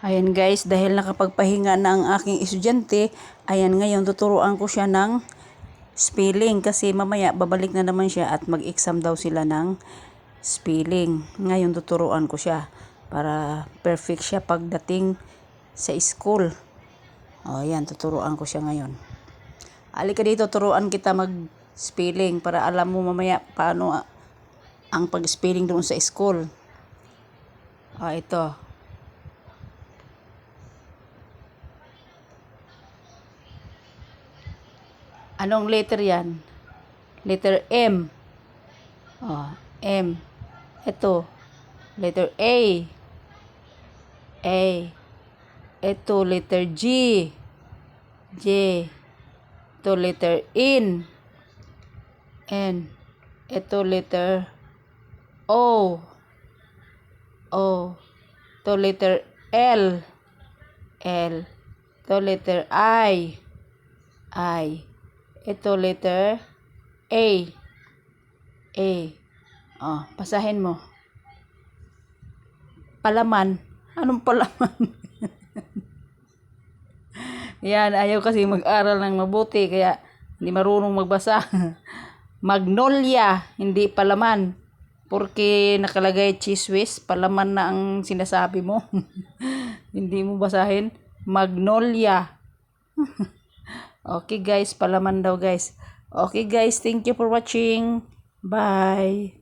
Ayan guys, dahil nakapagpahinga na ang aking estudyante, ayan ngayon tuturuan ko siya ng spelling kasi mamaya babalik na naman siya at mag-exam daw sila ng spelling. Ngayon tuturuan ko siya para perfect siya pagdating sa school. O ayan, tuturuan ko siya ngayon. Halika dito, turuan kita mag-spelling para alam mo mamaya paano ang pag-spelling doon sa school. O ito, Anong letter yan? Letter M. Oh, M. Ito. Letter A. A. Ito, letter G. J. Ito, letter N. N. Ito, letter O. O. Ito, letter L. L. Ito, letter I. I. Ito letter A. A. Oh, pasahin mo. Palaman. Anong palaman? Yan, ayaw kasi mag-aral ng mabuti kaya hindi marunong magbasa. Magnolia, hindi palaman. Porque nakalagay cheese whiz, palaman na ang sinasabi mo. hindi mo basahin. Magnolia. Okay guys, palaman daw guys. Okay guys, thank you for watching. Bye.